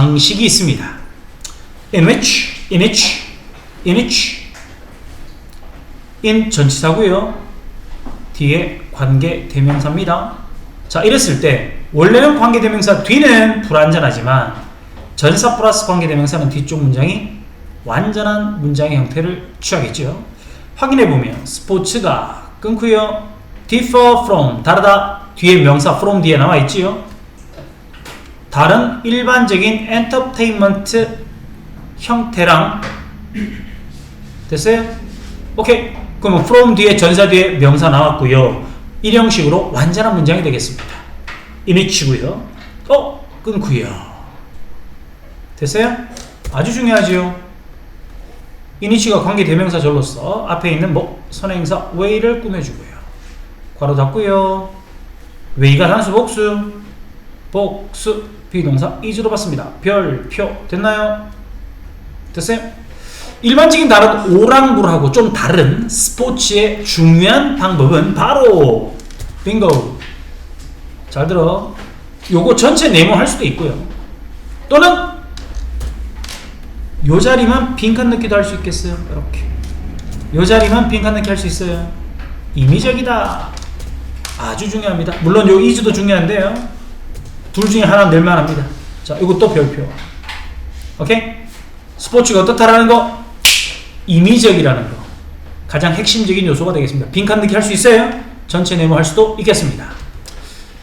방식이 있습니다. which, in which, in 전치사고요. 뒤에 관계 대명사입니다. 자, 이랬을 때 원래는 관계 대명사 뒤는 불완전하지만 전사 플러스 관계 대명사는 뒤쪽 문장이 완전한 문장의 형태를 취하겠죠. 확인해 보면 스포츠가 끊고요. differ from 다르다 뒤에 명사 from 뒤에 나와 있지요. 다른 일반적인 엔터테인먼트 형태랑 됐어요? 오케이. 그러면 from 뒤에 전사 뒤에 명사 나왔고요. 이 형식으로 완전한 문장이 되겠습니다. 이미치고요. 어? 끊고요. 됐어요? 아주 중요하지요. 이니치가 관계 대명사 절로서 앞에 있는 뭐 선행사 way를 꾸며주고요. 괄호 닫고요. way가 단수 복수 복수 비동사 is로 받습니다. 별표. 됐나요? 됐어요? 일반적인 다른 오랑불하고 좀 다른 스포츠의 중요한 방법은 바로 빙고. 잘 들어. 요거 전체 네모할 수도 있고요. 또는 요 자리만 빈칸 넣기도 할 수 있겠어요? 이렇게. 요 자리만 빈칸 넣기 할 수 있어요? 임의적이다. 아주 중요합니다. 물론 요 이즈도 중요한데요 둘 중에 하나 낼만 합니다 자 이것도 별표 오케이 스포츠가 어떻다라는 거 임의적이라는 거 가장 핵심적인 요소가 되겠습니다. 빈칸 넣기 할 수 있어요? 전체 네모 할 수도 있겠습니다.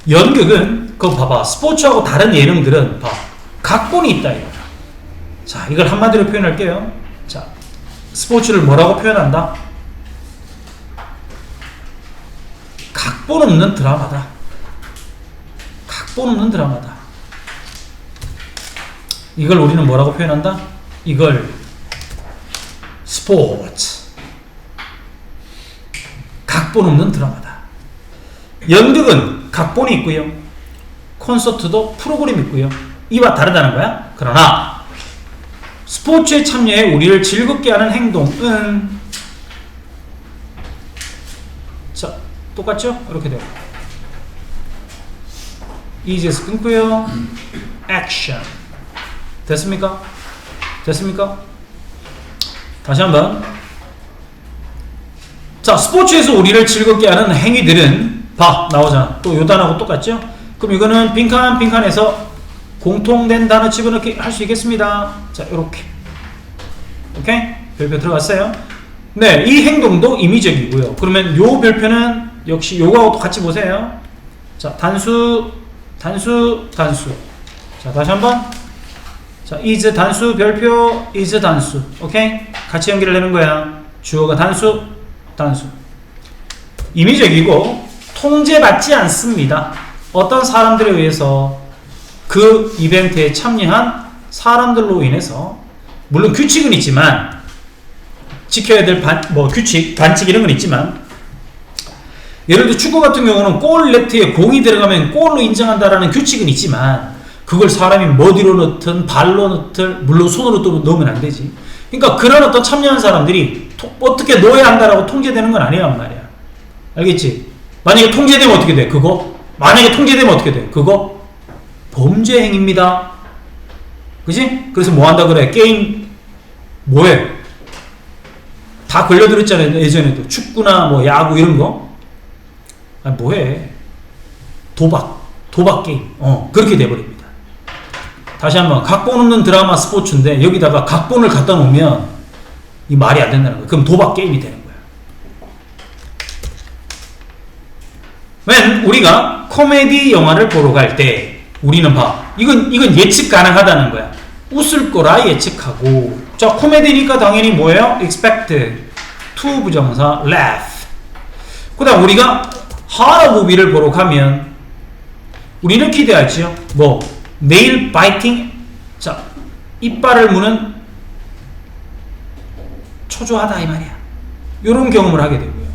연극은 그거 봐봐 스포츠하고 다른 예능들은 봐 각본이 있다 이거. 자 이걸 한마디로 표현할게요. 자 스포츠를 뭐라고 표현한다? 각본 없는 드라마다. 각본 없는 드라마다. 이걸 우리는 뭐라고 표현한다? 이걸 스포츠 각본 없는 드라마다 연극은 각본이 있고요 콘서트도 프로그램이 있고요 이와 다르다는 거야 그러나 스포츠에 참여해 우리를 즐겁게 하는 행동은 자 똑같죠? 이렇게 돼요 이제서 끊고요 액션 됐습니까? 됐습니까? 다시 한번. 자, 스포츠에서 우리를 즐겁게 하는 행위들은 봐 나오잖아. 또 요단하고 똑같죠? 그럼 이거는 빈칸 빈칸에서 공통된 단어 집어넣기 할 수 있겠습니다. 자, 이렇게. 오케이? 별표 들어갔어요. 네, 이 행동도 임의적이고요. 그러면 요 별표는 역시 요거하고 같이 보세요. 자, 단수, 단수, 단수. 자, 다시 한 번. 자, is 단수 별표 is 단수. 오케이? 같이 연결을 하는 거야. 주어가 단수, 단수. 임의적이고 통제받지 않습니다. 어떤 사람들에 의해서 그 이벤트에 참여한 사람들로 인해서 물론 규칙은 있지만 지켜야 될 반, 뭐 규칙, 반칙 이런 건 있지만 예를 들어 축구 같은 경우는 골 네트에 공이 들어가면 골로 인정한다라는 규칙은 있지만 그걸 사람이 머리로 넣든 발로 넣든 물론 손으로 또 넣으면 안 되지. 그러니까 그런 어떤 참여한 사람들이 토, 어떻게 넣어야 한다라고 통제되는 건 아니란 말이야. 알겠지? 만약에 통제되면 어떻게 돼? 그거? 만약에 통제되면 어떻게 돼? 그거? 범죄 행위입니다. 그지? 그래서 뭐 한다 그래? 게임 뭐해? 다 걸려들었잖아요. 예전에도 축구나 뭐 야구 이런 거. 아 뭐해? 도박, 도박 게임. 어 그렇게 돼버립니다. 다시 한번 각본 없는 드라마 스포츠인데 여기다가 각본을 갖다 놓으면 이 말이 안 된다는 거예요. 그럼 도박 게임이 되는. 웬 우리가 코미디 영화를 보러 갈 때 우리는 봐. 이건 이건 예측 가능하다는 거야. 웃을 거라 예측하고 자 코미디니까 당연히 뭐예요? expect to 부정사 laugh. 그 다음 우리가 하러 무비를 보러 가면 우리는 기대하지요. 뭐 네일 바이팅 자 이빨을 무는 초조하다 이 말이야. 이런 경험을 하게 되고요.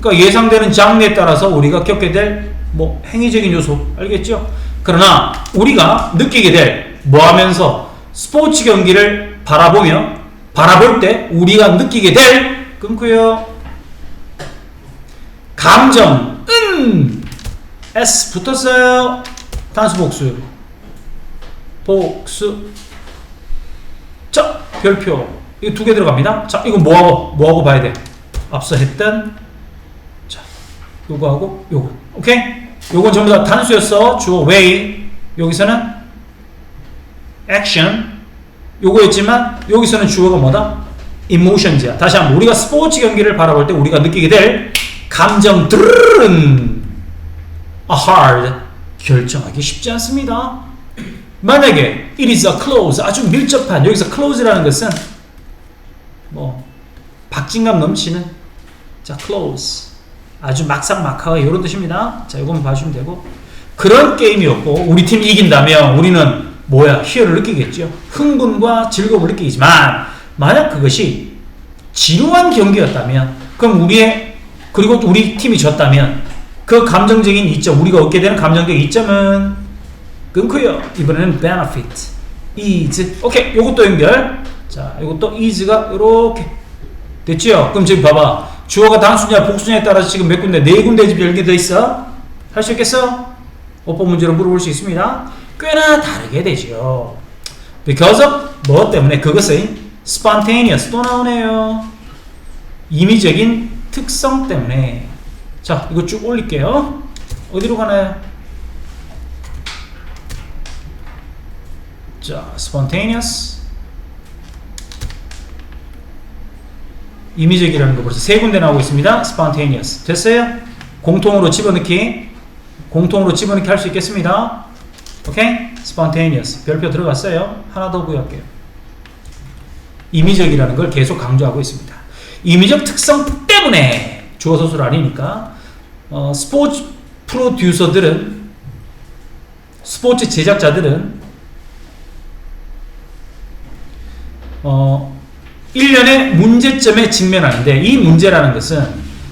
그러니까 예상되는 장르에 따라서 우리가 겪게 될 뭐 행위적인 요소 알겠죠? 그러나 우리가 느끼게 될 뭐 하면서 스포츠 경기를 바라보며 바라볼 때 우리가 느끼게 될 끊고요 감정 은 S 붙었어요 단수 복수 복수. 자, 별표. 이거 두 개 들어갑니다. 자, 이거 뭐하고, 뭐하고 봐야 돼? 앞서 했던, 자, 요거하고 요거. 오케이? 요건 전부 다 단수였어. 주어 way. 여기서는 action. 요거였지만, 여기서는 주어가 뭐다? emotions야. 다시 한번, 우리가 스포츠 경기를 바라볼 때 우리가 느끼게 될 감정들은 a hard. 결정하기 쉽지 않습니다. 만약에 it is a close 아주 밀접한 여기서 close라는 것은 뭐 박진감 넘치는 자 close 아주 막상막하가 이런 뜻입니다. 자 이거만 봐주면 되고 그런 게임이었고 우리 팀이 이긴다면 우리는 뭐야 희열을 느끼겠죠. 흥분과 즐거움을 느끼지만 만약 그것이 지루한 경기였다면 그럼 우리의 그리고 우리 팀이 졌다면 그 감정적인 이점 우리가 얻게 되는 감정적 이점은 끊고요. 이번에는 benefit, ease. 오케이, 요것도 연결. 자, 요것도 ease가 요렇게 됐죠? 그럼 지금 봐봐. 주어가 단수냐 복수냐에 따라서 지금 몇 군데 네 군데 지금 연결돼 있어. 할 수 있겠어? 오법 문제로 물어볼 수 있습니다. 꽤나 다르게 되죠. Because of 뭐 때문에 그것의 spontaneous 또 나오네요. 임의적인 특성 때문에 자 이거 쭉 올릴게요. 어디로 가나요? 자, spontaneous 임의적이라는 거 벌써 세 군데 나오고 있습니다. spontaneous 됐어요? 공통으로 집어넣기 공통으로 집어넣기 할 수 있겠습니다. 오케이? spontaneous 별표 들어갔어요. 하나 더 구할게요. 임의적이라는 걸 계속 강조하고 있습니다. 임의적 특성 때문에 주어 서술 아니니까 어, 스포츠 프로듀서들은 스포츠 제작자들은 어, 일련의 문제점에 직면하는데 이 문제라는 것은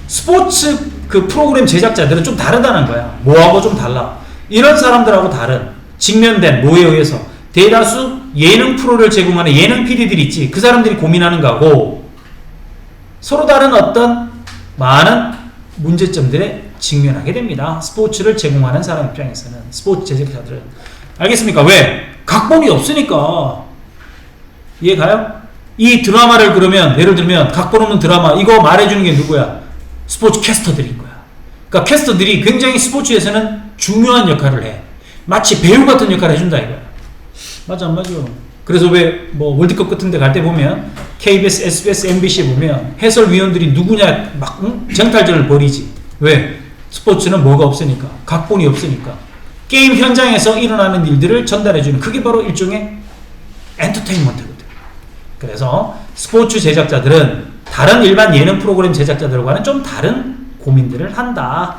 스포츠 그 프로그램 제작자들은 좀 다르다는 거야. 뭐하고 좀 달라. 이런 사람들하고 다른 직면된 뭐에 의해서 대다수 예능 프로를 제공하는 예능 PD들이 있지. 그 사람들이 고민하는 거고 서로 다른 어떤 많은 문제점들에 직면하게 됩니다. 스포츠를 제공하는 사람 입장에서는 스포츠 제작자들은 알겠습니까? 왜? 각본이 없으니까 이해 가요? 이 드라마를 그러면 예를 들면 각본 없는 드라마 이거 말해주는 게 누구야? 스포츠 캐스터들인 거야. 그러니까 캐스터들이 굉장히 스포츠에서는 중요한 역할을 해. 마치 배우 같은 역할을 해준다 이거야. 맞아 안 맞아? 그래서 왜 뭐 월드컵 같은 데 갈 때 보면 KBS, SBS, MBC 보면 해설위원들이 누구냐 막 응? 정탈전을 벌이지. 왜? 스포츠는 뭐가 없으니까. 각본이 없으니까. 게임 현장에서 일어나는 일들을 전달해주는 그게 바로 일종의 엔터테인먼트거든. 그래서 스포츠 제작자들은 다른 일반 예능 프로그램 제작자들과는 좀 다른 고민들을 한다.